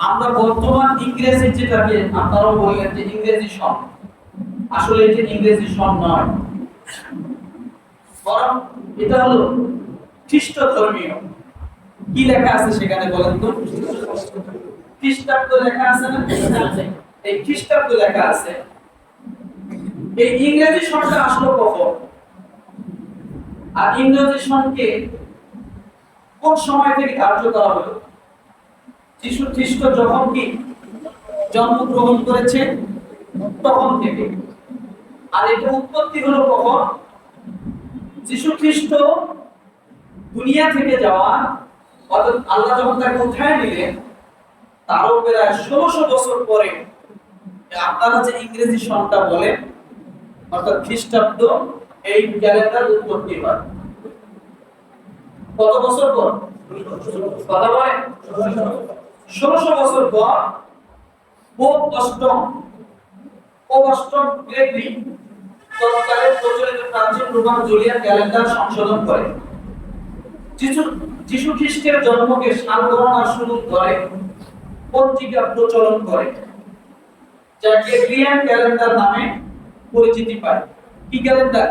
আমরা বর্তমান ইংরেজি যেটাকে আপনারাও বললেন যে ইংরেজি সন। আসলে এটি ইংরেজি সন নয়। বরং এটা হলো খ্রিস্ট ধর্মীয় কি লেখা আছে সেখানে বলেন তো? খ্রিস্টাব্দ লেখা আছে না? এই খ্রিস্টাব্দ লেখা আছে। এই ইংরেজি সনটা আসলো কখন? আর ইংরেজি সনকে কোন সময় থেকে ধার্য করা হলো? যিশু খ্রিস্ট যখন কি জন্মগ্রহণ করেছে, তখন থেকে। আর এটা উৎপত্তি হলো কখন? যিশু খ্রিস্ট দুনিয়া থেকে যাওয়া, অর্থাৎ আল্লাহ যখন তাকে উঠায় নিলেন, তারও প্রায় ষোলোশো বছর পরে, আপনারা যে ইংরেজি সনটা বলেন, অর্থাৎ খ্রিস্টাব্দ এই ক্যালেন্ডার উৎপত্তি হয়। কত বছর পর? কথা বলে ষোলোশো বছর পর পোপ অষ্টম অষ্টম গ্রেগরি তৎকালে প্রচলিত প্রাচীন রোমান জুলিয়ান ক্যালেন্ডার সংশোধন করে। যিশু যিশু খ্রিস্টের জন্মকে সাল গণনা শুরু করে পঞ্জিকা প্রচলন করে, যা গ্রেগরিয়ান ক্যালেন্ডার নামে পরিচিতি পায়। কি ক্যালেন্ডার?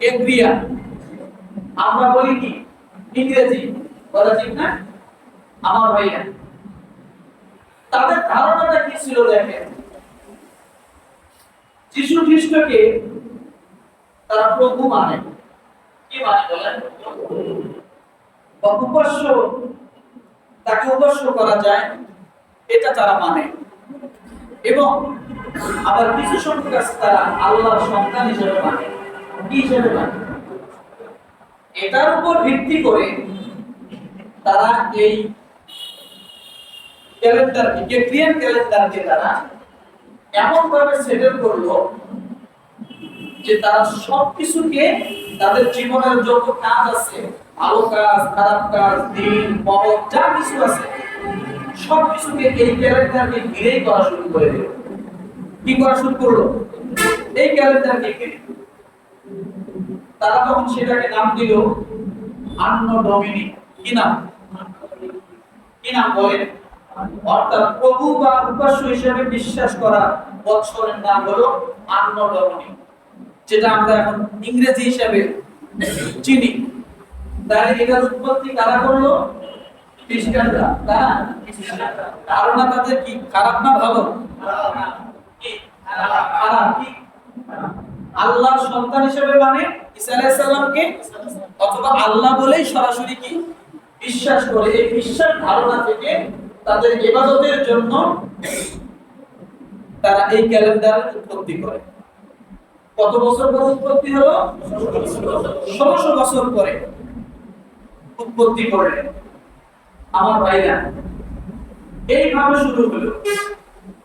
গ্রেগরিয়ান আমরা বলি কি? ইংরেজি। বলা ঠিক না? আমার ভাইয়া। তাদের ধারণাটা কি ছিল দেখেন? যিশু খ্রিস্টকে তারা প্রভু মানে। কি মানে বলেন? উপাস্য, তাকে উপাস্য করা যায়, এটা তারা মানে। এবং আবার কিছু সংখ্যক আছে তারা আল্লাহর সন্তান হিসেবে মানে। কি হিসেবে মানে? এটার উপর ভিত্তি করে তারা এই ক্যালেন্ডারকে গ্রেগরিয়ান ক্যালেন্ডারকে তারা এমন ভাবে সেটেল করল যে তারা সবকিছুকে তাদের জীবনের যত কাজ আছে, ভালো কাজ, খারাপ কাজ, দিন মহৎ যা কিছু আছে, সবকিছুকে এই ক্যালেন্ডারকে ঘিরেই করা শুরু করে দিল। কি করা শুরু করল? এই ক্যালেন্ডারকে ঘিরে। তারা তখন সেটাকে নাম দিল আন্ন ডমিনি কি নাম? কি নাম বলেন? অর্থাৎ প্রভু বা উপাস্য হিসেবে বিশ্বাস করা বৎসরের নাম হলো যেটা আমরা এখন ইংরেজি হিসেবে চিনি। তাহলে এটার উৎপত্তি কারা করল? ধারণা তাদের কি? খারাপ না ভালো? আল্লাহর সন্তান হিসেবে মানে অথবা আল্লাহ বলেই সরাসরি কি? বিশ্বাস করে। এই বিশ্বাস ধারণা থেকে তাদের ইবাদতের জন্য তারা এই ক্যালেন্ডার উৎপত্তি করে। কত বছর পর উৎপত্তি হলো? ষোলোশো বছর পরে উৎপত্তি করলেন আমার ভাইরা, এইভাবে শুরু হলো।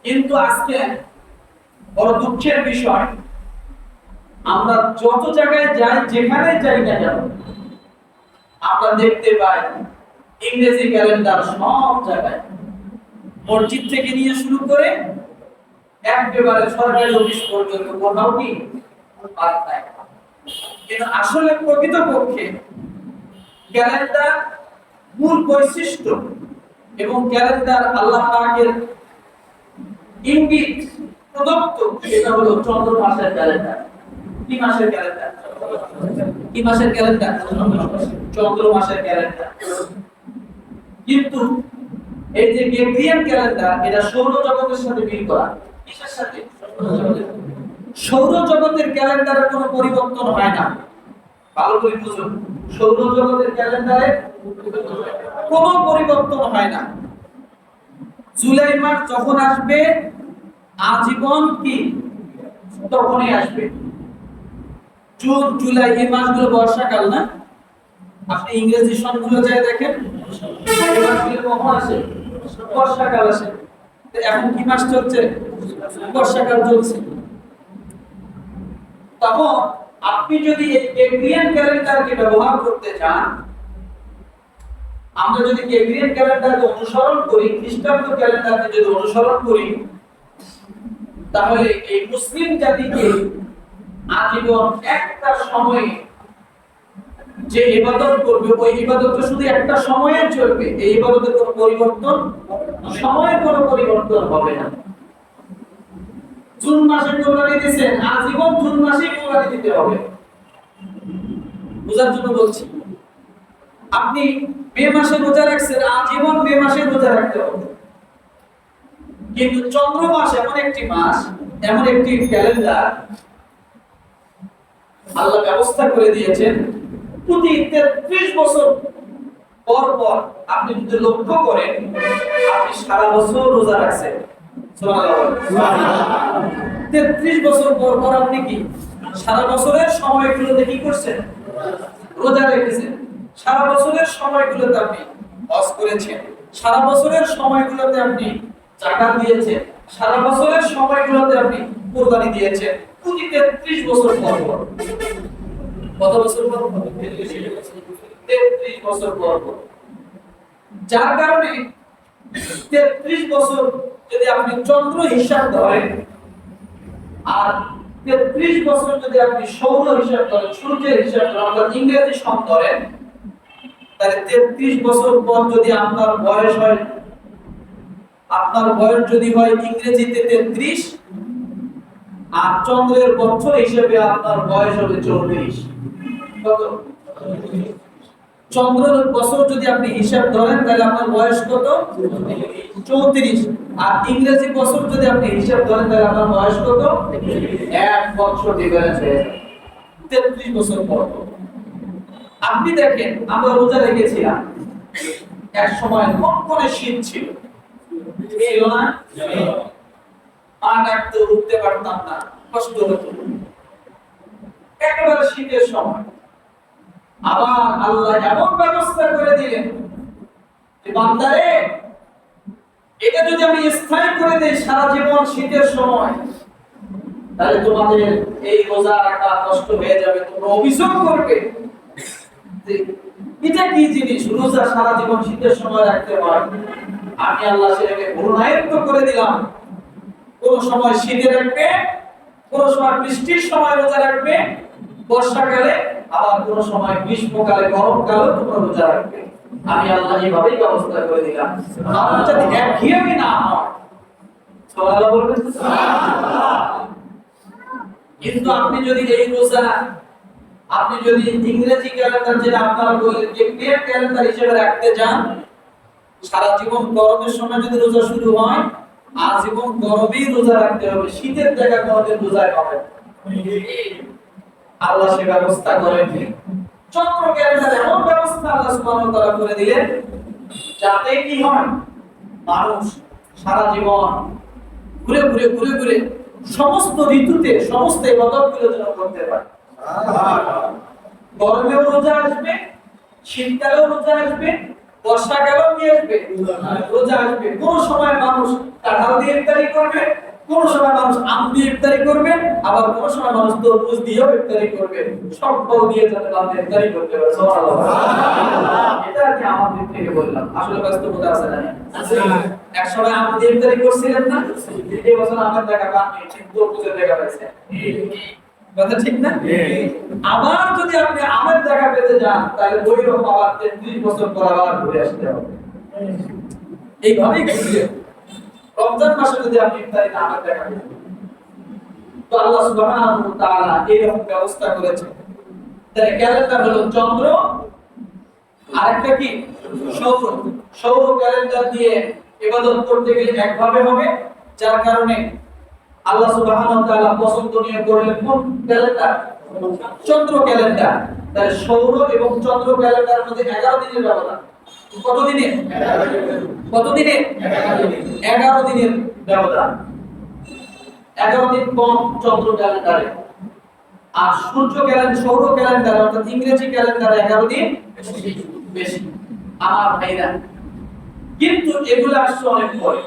কিন্তু আজকে বড় দুঃখের বিষয়, আমরা যত জায়গায় যাই, যেখানে যাই না কেন, আমরা দেখতে পাই ইংরেজি ক্যালেন্ডার সব জায়গায়। মসজিদ থেকে নিয়ে শুরু করে একেবারে সরকারি অফিস পর্যন্ত কোথাও কি। কিন্তু আসলে ক্যালেন্ডার মূল বৈশিষ্ট্য এবং ক্যালেন্ডার আল্লাহ পাকের ইঙ্গিত প্রদত্ত এটা হলো চন্দ্র মাসের ক্যালেন্ডার। কি মাসের ক্যালেন্ডার? কি মাসের ক্যালেন্ডার? চন্দ্র মাসের ক্যালেন্ডার। কিন্তু এই যে গ্রেগরিয়ান ক্যালেন্ডার এটা সৌর জগতের সাথে মিল করা। কিসের সাথে? সৌর জগতের। ক্যালেন্ডারে কোনো পরিবর্তন হয় না। ভালো করে বুঝুন সৌর জগতের ক্যালেন্ডারে কোনো পরিবর্তন হয় না। জুলাই মাস যখন আসবে, আজীবন কি? তখনই আসবে। জুন, জুলাই, এই মাসগুলো বর্ষাকাল না? আপনি ইংরেজি সনগুলো যায় দেখেন। কখন আসে বর্ষাকাল আসে এখন কি মাস চলছে? বর্ষাকাল চলছে। তখন আপনি যদি এই ক্যালেন্ডারকে ব্যবহার করতে চান, আমরা যদি গ্রেগরিয়ান ক্যালেন্ডারকে অনুসরণ করি, খ্রিস্টাব্দ ক্যালেন্ডারকে যদি অনুসরণ করি, তাহলে এই মুসলিম জাতিকে আজীবন একটা সময়ে যে ইবাদত করবে, ওই ইবাদতটা শুধু একটা সময়ে চলবে এই ইবাদতের কোনো পরিবর্তন সময়ের কোনো পরিবর্তন হবে না। জুন মাসে কোরবানি দিয়েছেন আজীবন জুন মাসেই কোরবানি দিতে হবে। বোঝার জন্য বলছি, আপনি মে মাসে রোজা রাখছেন, আজীবন মে মাসে রোজা রাখতে হবে। কিন্তু চন্দ্র মাস এমন একটি মাস, এমন একটি ক্যালেন্ডার, আল্লাহ ব্যবস্থা করে দিয়েছেন প্রতি তেত্রিশ বছর পর পর আপনি যদি লক্ষ্য করেন, আপনি সারা বছর রোজা রাখছেন। তেত্রিশ বছর পর পর আপনি কি সারা বছরের সময়গুলোতে কি করছেন? রোজা রেখেছেন। সারা বছরের সময়গুলোতে আপনি হজ করেছেন। সারা বছরের সময়গুলোতে আপনি জাকাত দিয়েছেন। সারা বছরের সময়গুলোতে আপনি কোরবানি দিয়েছেন। প্রতি তেত্রিশ বছর পর পর। কত বছর পর তেত্রিশ বছর পর যার কারণে তেত্রিশ বছর যদি আপনি চন্দ্র হিসাব ধরেন, আর তেত্রিশ বছর যদি আপনি সৌর হিসাব ধরেন, সূর্যের হিসাব ধরেন অর্থাৎ ইংরেজি সন ধরেন, তাহলে তেত্রিশ বছর পর যদি আপনার বয়স হয়, আপনার বয়স যদি হয় ইংরেজিতে তেত্রিশ, আর চন্দ্রের বছর হিসেবে আপনার বয়স হবে চৌত্রিশ কত চন্দ্রের বছর যদি আপনি হিসাব ধরেন, তাহলে আপনার বয়স কত? চৌত্রিশ। আর ইংরেজি বছর যদি আপনি হিসাব ধরেন, তাহলে আপনার বয়স কত? এক বছর তেত্রিশ বছর পর। আপনি দেখেন, আমরা রোজা রেখেছিলাম। এক সময় কনকনে শীত ছিল। পা ডাকতে উঠতে পারতাম না। কষ্ট হতো। একেবারে শীতের সময়। আবার আল্লাহ এমন ব্যবস্থা করে দিলেন যে বান্দারে, এটা যদি আমি স্থায়ী করে সারা জীবন শীতের সময়, তাহলে তোমাদের এই রোজা রাখা কষ্ট হয়ে যাবে, তোমরা অভিযোগ করবে এটা কি জিনিস? রোজা সারা জীবন শীতের সময় রাখতে হয়। আমি আল্লাহ সেটাকে গুণায়ত্ত করে দিলাম। কোন সময় শীতে রাখবে, কোন সময় বৃষ্টির সময় রোজা রাখবে, বর্ষাকালে আবার কোন সময় গ্রীষ্মকালে গরমকালে তোমরা রোজা রাখবে। আমি আল্লাহ এইভাবেই ব্যবস্থা করে দিলাম। আমার যাতে একঘেয়েমি না হয় সুবহানাল্লাহ বলবেন কিন্তু আপনি যদি এই রোজা, আপনি যদি ইংরেজি ক্যালেন্ডার যেটা আপনারা বললেন যে ক্লিয়ার ক্যালেন্ডার হিসেবে রাখতে যান সারা জীবন গরমের সময় যদি রোজা শুরু হয়, আজীবন গরমেই রোজা রাখতে হবে। শীতের জায়গা কোনদিন রোজায় পাবেন আল্লাহ সে ব্যবস্থা করেন ক্যালেন্ডার এমন ব্যবস্থা আল্লাহ সুবহানাহু তাআলা করে দিলেন, যাতে কি হয়, মানুষ সারা জীবন ঘুরে ঘুরে ঘুরে ঘুরে সমস্ত ঋতুতে, সমস্ত ইবাদতগুলো যেন করতে পারে। গরমেও রোজা আসবে, শীতকালেও রোজা আসবে, বর্ষাকালেও কি আসবে? রোজা আসবে। কোন সময় মানুষ কাঁঠাল দিয়ে ইফতারি করবে কোন সময় মানুষ আম দিয়ে ইফতারি করবে আবার কোন সময় মানুষ তরমুজ দিয়েও ইফতারি করবে। সব ফল দিয়ে যাতে বান্দা ইফতারি করতে পারে। এটা আর কি আমাদের থেকে বললাম। আসলে বাস্তবতা আছে না? এক সময় আম দিয়ে ইফতারি করছিলেন না? এই বছর আমার দেখা পাননি ঠিক তরমুজের দেখা পাইছে। কথা ঠিক না? আবার যদি আপনি আমের দেখা পেতে যান তাহলে ওই রকম আবার তেত্রিশ বছর পর আবার ঘুরে আসতে হবে। এইভাবেই ঘুরবে রমজান মাসে যদি আপনি ইফতারিতে আমের দেখা পেতেন তো আল্লাহ সুবহানাহু ওয়া তাআলা এইরকম ব্যবস্থা করেছেন। তাহলে ক্যালেন্ডার হলো চন্দ্র, আরেকটা কি? সৌর। সৌর ক্যালেন্ডার দিয়ে ইবাদত করতে গেলে একভাবে হবে, যার কারণে আল্লাহ সুবহানাহু ওয়া তাআলা পছন্দনীয় করলেন কোন? ক্যালেন্ডার। চন্দ্র ক্যালেন্ডার। তাহলে সৌর এবং চন্দ্র ক্যালেন্ডারের মধ্যে 11 দিনের ব্যবধান। কত দিনের কত দিনের 11 দিনের ব্যবধান। 11 দিন কম চন্দ্র ক্যালেন্ডারে। আর সূর্য ক্যালেন্ডার, সৌর ক্যালেন্ডার, অর্থাৎ ইংরেজি ক্যালেন্ডারে 11 দিন বেশি। আমার ভাইরা, কিন্তু এগুলো আসছে অনেক পরে।